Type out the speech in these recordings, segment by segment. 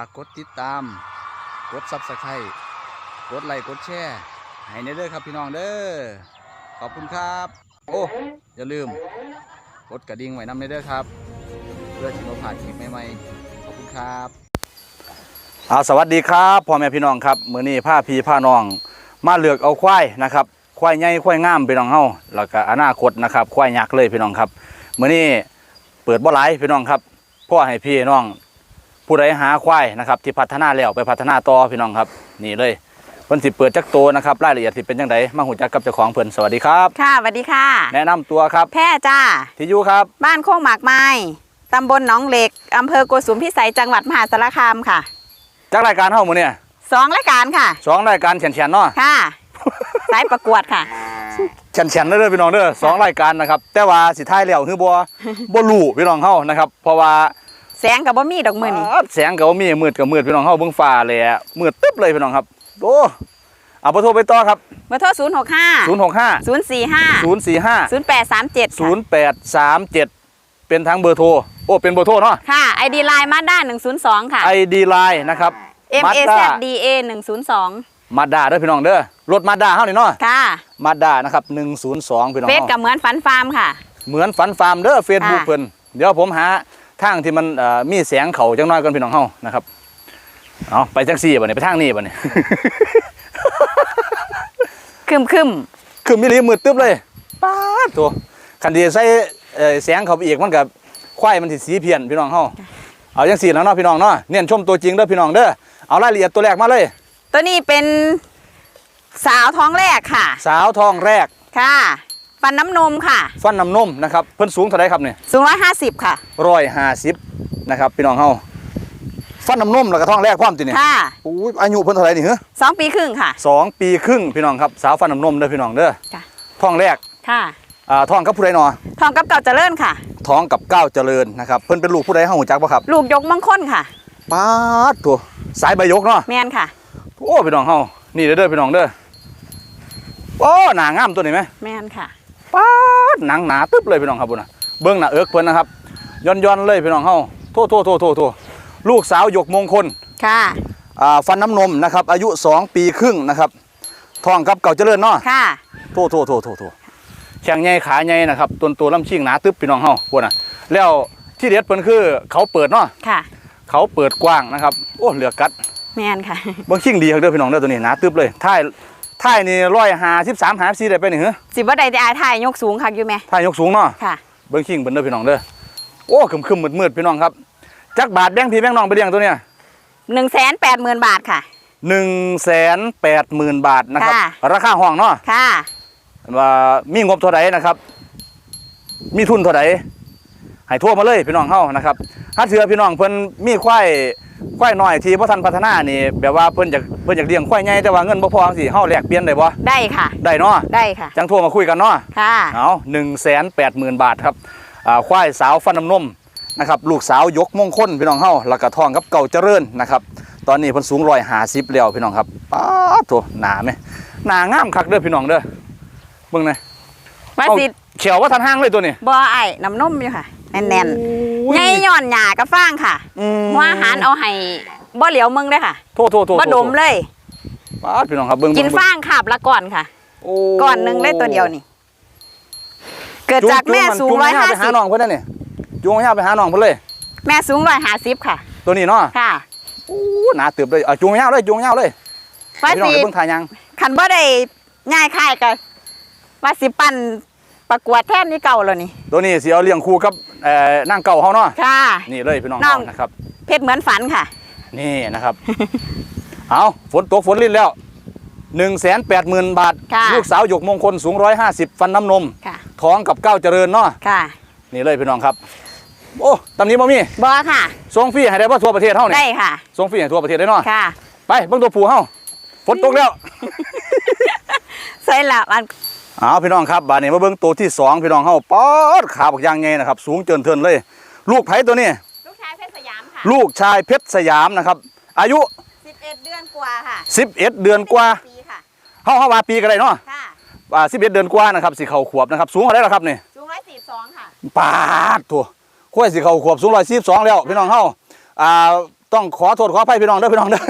ากกดติดตาม กดซับสไครต์กดไลค์กดแชร์ให้ในเด้อครับพี่น้องเด้อขอบคุณครับ โอ้อย่าลืม กดกระดิ่งไว้นำในเด้อครับ เพื่อที่เราผ่านคลิปใหม่ๆขอบคุณครับอาสวัสดีครับพ่อแม่พี่น้องครับมื้อนี้ผ้าพีผ้าน้อง มาเลือกเอาควายนะครับควายใหญ่ควายงามพี่น้องเฮาแล้วก็อนาคตนะครับควายยักษ์เลยพี่น้องครับมื้อนี้เปิดบ่หลายพี่น้องครับพ่อให้พี่น้อง ผู้ใดหาควายนะครับที่พัฒนาแล้วไปพัฒนาต่อพี่น้องครับ นี่เลยเพิ่นสิเปิดจักโตนะครับรายละเอียดสิเป็นจังไดมาหูจักกับเจ้าของเพิ่นสวัสดีครับค่ะสวัสดีค่ะ แนะนำตัวครับแพร่จ้าที่อยู่ครับ บ้านโคกหมากไม้ตำบลหนองเหล็กอำเภอโกสุมพิสัยจังหวัดมหาสารคามค่ะจากรายการเฮามื้อเนี่ยสองรายการค่ะสองรายการแฉนๆเนาะค่ะสายประกวดค่ะแฉนๆเด้อพี่น้องเด้อสองรายการนะครับ แต่ว่าสิท้ายแล้วคือบ่บ่รู้พี่น้องเฮานะครับ เพราะว่าแสงกับบ่มีดอกมือนี่ป๊าดแสงก็บ่มีมืดก็มืดพี่น้องเฮาเบิ่งฟ้าเลยอะมืดตึ๊บเลยพี่น้องครับโอ้เอาเบอร์โทรไปต่อครับเบอร์โทรศูนย์หกห้า065ศูนย์สี่ห้า045ศูนย์แปดสามเจ็ด0837 เป็นทั้งเบอร์โทรโอ้เป็นเบอร์โทรเนาะค่ะไอดีไลน์มาด้าหนึ่งศูนย์สองค่ะ ID Line นะครับ M A Z Mazda D A หนึ่งศูนย์สองมาด้าเด้อพี่น้องเด้อรถมาด้าเฮานี่เนาะค่ะมาด้านะครับ 102 พี่น้องเฟซเฮากับเหมือนฝันฟาร์มค่ะ เหมือนฝันฟาร์มเด้อ Facebook ค่ะเพิ่นเดี๋ยวผมหา ทางที่มันเอ่อมีแสงเขาจังน้อยก่อนพี่น้องเฮานะครับเอาไปจังซี่บ่เนี่ยไปทางนี้บ่เนี่ยคึมคึมคือมีหลีมืดตึ๊บเลยป๊าดโตัวคันดีใส่เอ่อแสงเขาไปอีกมันกับควายมันสิสีเพี้ยนพี่น้องเฮาเอาจังซี่แล้วเนาะพี่น้องเนาะเน้นชมตัวจริงเด้อพี่น้องเด้อเอารายละเอียดตัวแรกมาเลย ตัวนี้เป็นสาวท้องแรกค่ะ สาวทองแรกค่ะ ฟันน้ำนมค่ะ ฟันน้ำนมนะครับเพิ่นสูงเท่าไรครับเนี่ยสูงร้อยห้าสิบค่ะร้อยห้าสิบนะครับพี่น้องเฮาฟันน้ำนมแล้วก็ท้องแรกพร้อมติเนี่ยค่ะอู้ยอายุเพิ่นเท่าไรนี่เหรอสองปีครึ่งค่ะสองปีครึ่งพี่น้องครับสาวฟันน้ำนมเด้อพี่น้องเด้อจ้ะท้องแรกค่ะอ่าท้องกับผู้ใดหนอทองกับเก่าเจริญค่ะ ท้องกับก้าวเจริญนะครับเพิ่นเป็นลูกผู้ใดเฮาหูจักบ่ครับ ลูกยกมงคลค่ะป๊าดตัวสายใบยกเนาะแมนค่ะโอ้พี่น้องเฮานี่เด้อเด้อพี่น้องเด้อโอ้หนางามตัวนี้ไหมแมนค่ะป๊า ดหนังหนาตึ๊บเลยพี่น้องครับบุญนะเบิ้งหน้าเอิกเพิ่นนะครับย้อนย้อนๆเลยพี่น้องเฮาโทษโทษโทษโทษโทษลูกสาวหยกมงคลค่ะอ่าฟันน้ำนมนะครับ อายุ 2 ปีครึ่งนะครับท้องกับเก่าเจริญเนาะค่ะโทษโทษโทษโทษโทษแข้งใหญ่ขาใหญ่นะครับตัวตัวลำชิงหนาตึ๊บพี่น้องเฮาพุ่นน่ะแล้วที่เด็ดเพิ่นคือเขาเปิดเนาะค่ะ เขาเปิดกว้างนะครับ โอ้เหลือกัดแมนค่ะเบิ่งชิงดีครับเด้อพี่น้องเด้อตัวนี้หนาตึ๊บเลยท้าย ท้ายนี่ร้อยหาสิบสามหาสี่ได้ไปหนึ่งเหรอสิบว่าใดแต่อายถ่ายยกสูงค่ะอยู่ไหมท้ายยกสูงเนาะค่ะเบิ้งขิงเบิ้งเด้อพี่น้องเด้อโอ้คึมคึมมืดมืดๆพี่น้องครับจักบาทแบงค์พี่แบงค์น้องไปเลี้ยงตัวเนี้ยหนึ่งแสนแปดหมื่นบาทค่ะหนึ่งแสนแปดหมื่นบาทนะครับค่ะราคาห้องเนาะค่ะว่ามีงบเท่าไหร่นะครับ มีทุนเท่าไหร่ให้ทั่วมาเลยพี่น้องเฮานะครับถ้าเถือพี่น้องเพิ่นมีควาย ควายน้อยที่พ่ทันพัฒนานี่แบบว่าเพิ่นอยากเพิ่นอยากเลี้ยงควายใหญ่แต่ว่าเงินบ่พอจังซี่เฮาแลกเปลี่ยนได้บ่ได้ค่ะ ได้เนาะได้ค่ะ จังโทรมาคุยกันเนาะค่ะเอาหนึ่งแสนแปดหมื่นบาทครับอ่าควายสาวฟันน้ำนมนะครับลูกสาวยกมงคลพี่น้องเฮาแล้วก็ทองกับเก่าเจริญนะครับตอนนี้เพิ่นสูงร้อยหาสิบแล้วพี่น้องครับป้าดโถหนาไหมหนางามคักเด้อพี่น้องเด้อเบิ่งหน่อยว่าเอาสิเขียวว่าทันห้างเลยตัวนี้บ่ไอ้น้ำนมอยู่ค่ะแน่นโอ้ๆ ใหญ่ย่อนหยากระฟ้างค่ะอืมหัวอาหารเอาให้บ่เหลียวมึงได้อค่ะโทษโทษโทษบ่ดมเลย ป้าดพี่น้องครับเบิ่งกินเบิ่งฟางขาบละก่อนค่ะโอ้ก่อนหนึ่งเลยตัวเดียวนี่ เกิดจากแม่สูงจูร้อยจูห้าไปหาสิบน้องเพิ่นนั่นนี่จูงย่าไปหาน้องเพิ่นเลย แม่สูงร้อยห้าสิบค่ะ ตัวนี้เนาะค่ะโอ้หนาเติบเลยเอาจูงย่าเลยจูงย่าเลยว่าพี่น้องสิไปเบิ่งทายัง ขันบ่ได้ง่ายค่ายกันว่าสิปั่น ประกวดแท่นนี่เก่าแล้วนี่ ตัวนี้สิเอาเลี้ยงคู่กับเอ่อนางเก่าเฮาเนาะค่ะ นี่เลยพี่น้องน้อง เฮานะครับ เพชรเหมือนฝันค่ะ นี่นะครับ เอาฝนตกฝนลิ้นแล้ว1นึ่งแสนแปดหมื่นบาท ค่ะ ลูกสาวหยกมงคลสูงร้อยห้าสิบฟันน้ำนม ค่ะ ท้องกับเก้าวเจริญเนาะค่ะนี่เลยพี่น้องครับ โอ้ตำนี้บ่มีบอค่ะ ส่งฟรีให้ได้บ่ทั่วประเทศเฮานี่ได้ค่ะ ส่งฟรีให้ทั่วประเทศได้เนาะค่ะไปเบิ่งตัวผู้เฮาฝนตกแล้ว ใส่ละมัน เอาพี่น้องครับบาดนี้มาเบิ่งตัวที่สองพี่น้องเฮาป๊อดขาบักอยางไงนะครับ สูงเจินเทินเลย ลูกไผตัวนี้ ลูกชายเพชรสยามค่ะ ลูกชายเพชรสยามนะครับ อายุ 11 เดือนกว่าค่ะ11 เดือนกว่าปีค่ะเฮาเฮาว่าปีก็ได้เนาะค่ะอ่า11 เดือนกว่านะครับสิเข้าขวบนะครับ สูงเท่าไหร่ล่ะครับนี่สูง142ค่ะปาดตัวค่อยสิเข้าขวบสูง142แล้วพี่น้องเฮาอ่าต้องขอโทษขออภัยพี่น้องเด้อพี่น้องเด้อ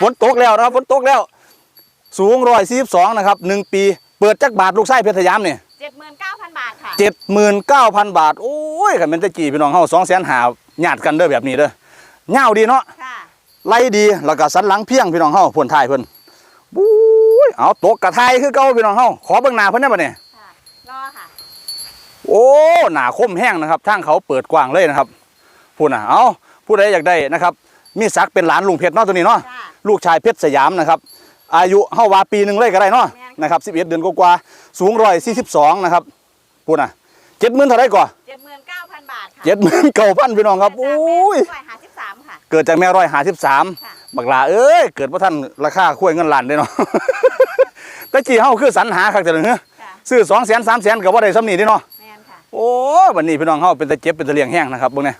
ฝนตกแล้วนะครับฝนตกแล้ว สูง142นะครับหนึ่งปี เปิดจักบาทลูกไส้เพชรสยามนี่79,000บาทค่ะเจ็ดหมื่นเก้าพันบาท โอ้ยขันเป็นตะกี้พี่น้องเฮาสองแสนหาญาติกันเด้อแบบนี้เด้อเงาวดีเนาะค่ะไล่ดีแล้วก็สันหลังเพียงพี่น้องเฮาพ่นทายเพิ่นบู๊ยเอาตกกระทายคือเก่าพี่น้องเฮาขอเบิ่งหน้าเพิ่นได้บ่เนี่ยค่ะรอค่ะ โอ้หน้าคมแห้งนะครับทางเขาเปิดกว้างเลยนะครับพูดน่ะเอาผู้ใดอยากได้นะครับ มีศักดิ์เป็นหลานลุงเพชรเนาะตัวนี้เนาะค่ะลูกชายเพชรสยามนะครับ อายุเฮาว่าปีหนึงเลยก็ได้เนาะแม่นนะครับ11 เดือนกว่าๆสูง142นะครับพูดน่ะ70,000เท่าไหร่ก่อ79,000บาทค่ะเจ็ดหมื่นเก้าพันพี่น้องครับโอ้ย153ค่ะ เกิดจากแม่ร้อยหาสิบสามค่ะบักหลาเอ้ยเกิดว่าท่านราคาคุ้ยเงินล้านได้เนาะแต่จีเฮาคือสรรหาคักแต่เนื้อค่ะซื้อสองแสนสามแสนกับว่าได้สำนีได้เนาะแมนค่ะโอ้ยวันนี้พี่น้องเฮาเป็นตะเจ็บเป็นตะเลียงแห้งนะครับเบิ่งเนี่ย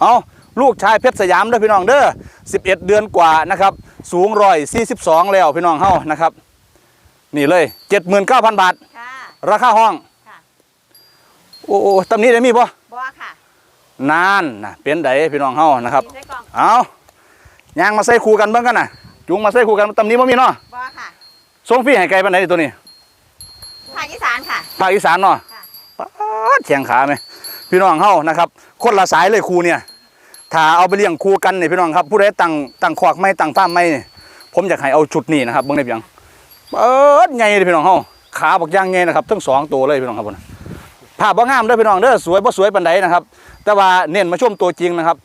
เอา ลูกชายเพชรสยามเด้อพี่น้องเด้อสิบเอ็ดเดือนกว่านะครับ สูงร้อยสี่สิบสองแล้วพี่น้องเฮานะครับ นี่เลยเจ็ดหมื่นเก้าพันบาท ค่ะ ราคาห้องค่ะ โอ้โอ้ตำนี้ได้มีบ่บอค่ะนานนะเป็นไดพี่น้องเฮานะครับ มีใส่กล่องเอายางมาใส่คู่กันเบิ่งกันนะจุงมาใส่คู่กันตำนี้บ่มีเนาะบอค่ะส่งฟรีให้ไกลปานไหนตัวนี้ ภาคอีสานค่ะ ภาคอีสานเนาะค่ะ ป๊าดแข่งขาไหมพี่น้องเฮานะครับ คนละสายเลยครูเนี่ย ถ้าเอาไปเลี้ยงคู่กันนี่พี่น้องครับผู้ใดตั้งตั้งขวากไม่ตั้งฟาไม่นี่ผมอยากให้เอาชุดนี้นะครับเบิ่งได้เพียงเปิดใหญ่เลยพี่น้องเฮาขาบักย่างใหญ่นะครับทั้งสองตัวเลยพี่น้องครับผมภาพบ่งามเด้อพี่น้องเด้อสวยบ่สวยปานใดนะครับ แต่ว่าเน้นมาชมตัวจริงนะครับ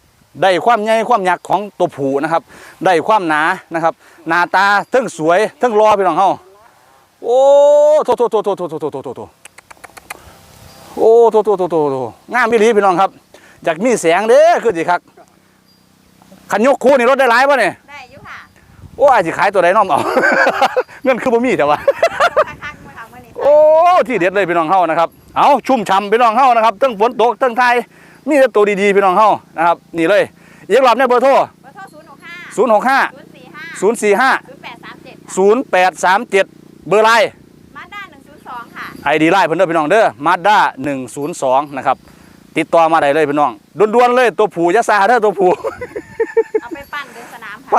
ได้ความใหญ่ความหยักของตัวผูนะครับ ได้ความหนานะครับ หน้าตาทั้งสวยทั้งรอพี่น้องเฮาโอ้โถโถโถโถโถโถโถโถโถโถโอ้โถโถโถโถโถงามอีหลีพี่น้องครับอยากมีแสงเด้อคือสิครับ ขันยกคู่นี่รถได้หลายป่ะเนี่ยได้อยุค่ะโอ้อาจจะขายตัวใดน้อมเอา เงินคือบ่มีแต่ว่า คักๆมาทำวันนี้โอ้ที่เด็ดเลยพี่น้องเฮานะครับ เอาชุ่มฉ่ำพี่น้องเฮานะครับตั้งฝนตกตั้งไทยมีแต่ตัวดีๆพี่น้องเฮานะครับนี่เลยอีกรอบเนี่ยเบอร์โทรเบอร์โทรศูนย์หกห้า065 ศูนย์สี่ห้า045 ศูนย์แปดสามเจ็ดค่ะ0837 เบอร์ไลน์ มาด้าหนึ่งศูนย์สองค่ะ ไอดีไลน์เพิ่นเด้อพี่น้องเด้อมาด้า102 นะครับ ติดต่อมาได้เลยพี่น้องด่วนๆเลยตัวผูอยะซาเด้อตัวผู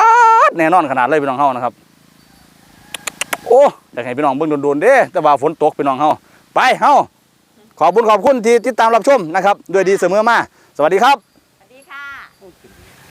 ป้าดแน่นอนขนาดเลยพี่น้องเฮานะครับ โอ้อยากให้พี่น้องเบิ่งโดนๆเด้แต่ว่าฝนตกพี่น้องเฮาไปเฮาขอบคุณขอบคุณที่ติดตามรับชมนะครับ ด้วยดีเสมอมา สวัสดีครับ